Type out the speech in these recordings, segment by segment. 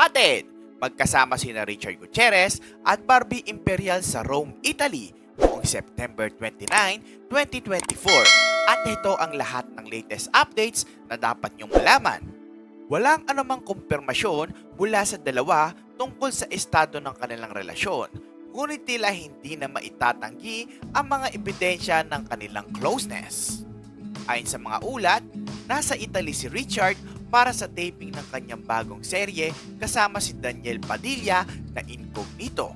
spotted! Magkasama sina Richard Gutierrez at Barbie Imperial sa Rome, Italy noong September 29, 2024. At ito ang lahat ng latest updates na dapat niyong malaman. Walang anumang kumpirmasyon mula sa dalawa tungkol sa estado ng kanilang relasyon. Ngunit tila hindi na maitatanggi ang mga ebidensya ng kanilang closeness. Ayon sa mga ulat, nasa Italy si Richard para sa taping ng kanyang bagong serye kasama si Daniel Padilla na incognito.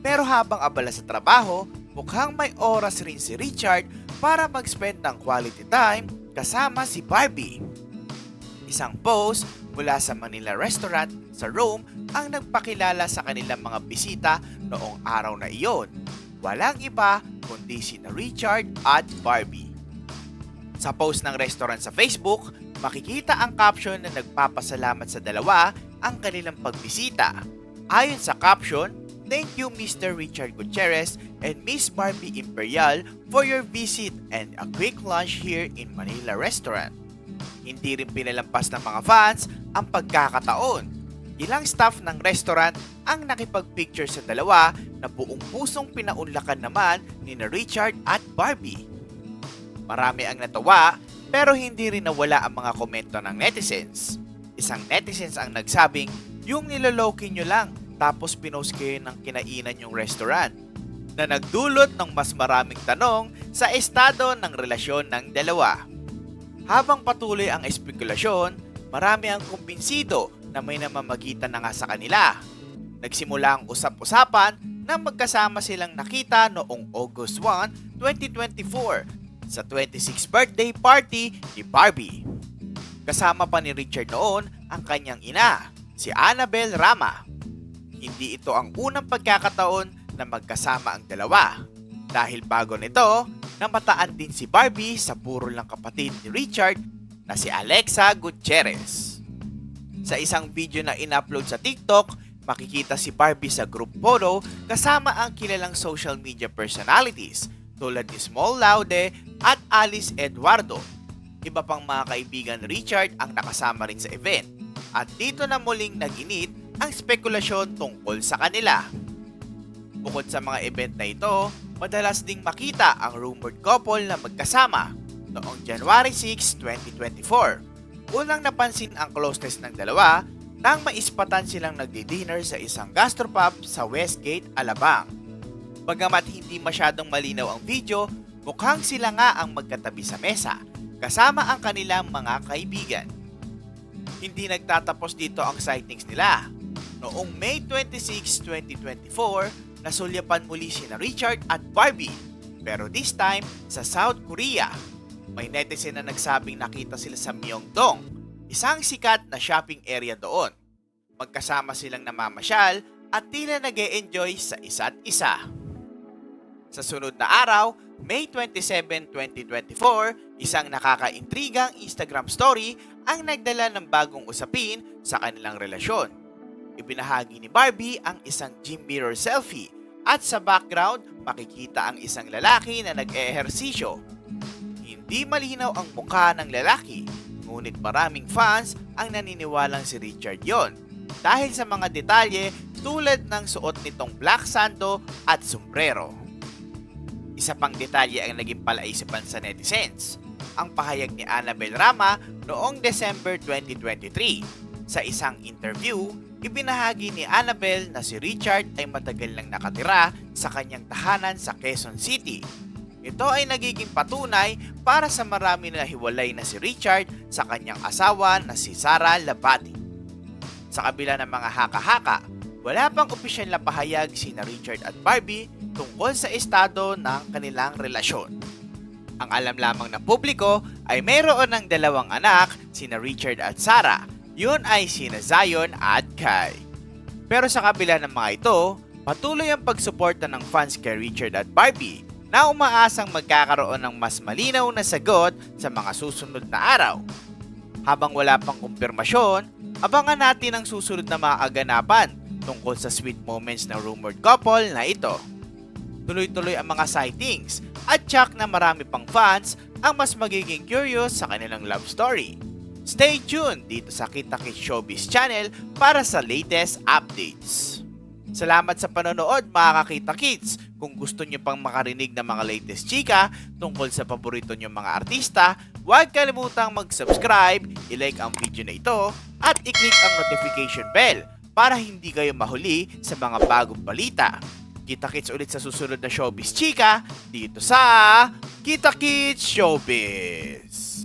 Pero habang abala sa trabaho, mukhang may oras rin si Richard para mag-spend ng quality time kasama si Barbie. Isang post mula sa Manila Restaurant sa Rome ang nagpakilala sa kanilang mga bisita noong araw na iyon. Walang iba kundi si Richard at Barbie. Sa post ng restaurant sa Facebook, makikita ang caption na nagpapasalamat sa dalawa ang kanilang pagbisita. Ayon sa caption, Thank you Mr. Richard Gutierrez and Miss Barbie Imperial for your visit and a quick lunch here in Manila Restaurant. Hindi rin pinalampas ng mga fans ang pagkakataon. Ilang staff ng restaurant ang nakipag-picture sa dalawa na buong pusong pinaunlakan naman ni Richard at Barbie. Marami ang natawa pero hindi rin nawala ang mga komento ng netizens. Isang netizens ang nagsabing, yung niloloki nyo lang tapos pinost kayo ng kinainan yung restaurant na nagdulot ng mas maraming tanong sa estado ng relasyon ng dalawa. Habang patuloy ang espekulasyon, marami ang kumbinsido na may namamagitan na nga sa kanila. Nagsimula ang usap-usapan na magkasama silang nakita noong August 1, 2024 sa 26th birthday party ni Barbie. Kasama pa ni Richard noon ang kanyang ina, si Annabel Rama. Hindi ito ang unang pagkakataon na magkasama ang dalawa. Dahil bago nito, namataan din si Barbie sa burol ng kapatid ni Richard na si Alexa Gutierrez. Sa isang video na in-upload sa TikTok, makikita si Barbie sa group photo kasama ang kilalang social media personalities tulad ni Small Laude at Alice Eduardo. Iba pang mga kaibigan Richard ang nakasama rin sa event. At dito na muling naginit ang spekulasyon tungkol sa kanila. Bukod sa mga event na ito, madalas ding makita ang rumored couple na magkasama noong January 6, 2024. Unang napansin ang closeness ng dalawa nang maispatan silang nagdi-dinner sa isang gastropub sa Westgate, Alabang. Bagamat hindi masyadong malinaw ang video, mukhang sila nga ang magkatabi sa mesa, kasama ang kanilang mga kaibigan. Hindi nagtatapos dito ang sightings nila. Noong May 26, 2024, nasulyapan muli sina Richard at Barbie, pero this time sa South Korea. May netizen na nagsabing nakita sila sa Myeongdong, isang sikat na shopping area doon. Magkasama silang namamasyal at tila nag enjoy sa isa't isa. Sa sunod na araw, May 27, 2024, isang nakakaintrigang Instagram story ang nagdala ng bagong usapin sa kanilang relasyon. Ibinahagi ni Barbie ang isang gym mirror selfie at sa background makikita ang isang lalaki na nag-ehersisyo. Hindi malinaw ang mukha ng lalaki, ngunit maraming fans ang naniniwalang si Richard yon dahil sa mga detalye tulad ng suot nitong black sando at sombrero. Isa pang detalye ang naging palaisipan sa netizens. Ang pahayag ni Annabel Rama noong December 2023. Sa isang interview, ibinahagi ni Annabel na si Richard ay matagal nang nakatira sa kanyang tahanan sa Quezon City. Ito ay nagiging patunay para sa marami na hiwalay na si Richard sa kanyang asawa na si Sara Labati. Sa kabila ng mga haka-haka, wala pang opisyal na pahayag sina Richard at Barbie tungkol sa estado ng kanilang relasyon. Ang alam lamang ng publiko ay mayroon ng dalawang anak, sina Richard at Sarah. Yun ay sina Zion at Kai. Pero sa kabila ng mga ito, patuloy ang pagsuporta ng fans kay Richard at Barbie na umaasang magkakaroon ng mas malinaw na sagot sa mga susunod na araw. Habang wala pang kumpirmasyon, abangan natin ang susunod na mga aganapan tungkol sa sweet moments ng rumored couple na ito. Tuloy-tuloy ang mga sightings at tsak na marami pang fans ang mas magiging curious sa kanilang love story. Stay tuned dito sa Kita Kits Showbiz channel para sa latest updates. Salamat sa panonood mga kakita kids. Kung gusto nyo pang makarinig ng mga latest chika tungkol sa paborito nyo mga artista, huwag kalimutang mag-subscribe, ilike ang video na ito, at i-click ang notification bell para hindi kayo mahuli sa mga bagong balita. Kita kits ulit sa susunod na Showbiz Chika dito sa Kita Kids Showbiz.